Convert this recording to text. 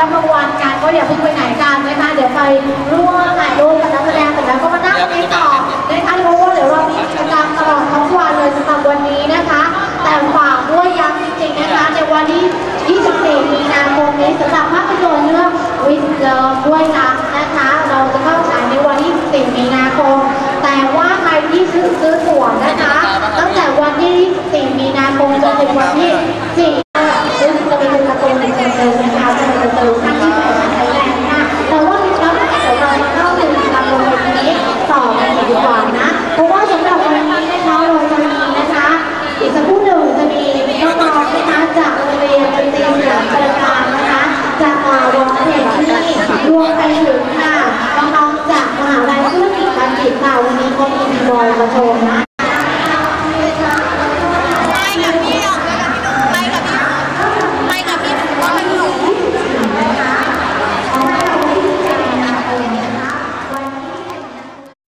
รับรางวัลกันก็อย่าเพิ่งไปไหนกันนะคะเดี๋ยวไปร่วมถ่ายรูปกับนักแสดงเสร็จแล้วก็มานั่งนี้ต่อนะคะเพราะว่าเดี๋ยวเรามีกิจกรรมตลอดทั้งวันเลยสำหรับวันนี้นะคะ แต่ฝากด้วยย้ำจริงๆนะคะในวันที่24มีนาคมนี้สำหรับภาพยนตร์เรื่องวินเลิฟด้วยกันนะคะ เราจะเข้าฉายในวันที่24มีนาคม แต่ว่าใครที่ซื้อซื้อตั๋วนะคะ ตั้งแต่วันที่24มีนาคมจนถึงวันที่ วมไปถึงค่ะน้องๆจากมหาวิทยาลัยธุรกิจบัณฑิตค่ะวันนี้เขามีบอยมาโชว์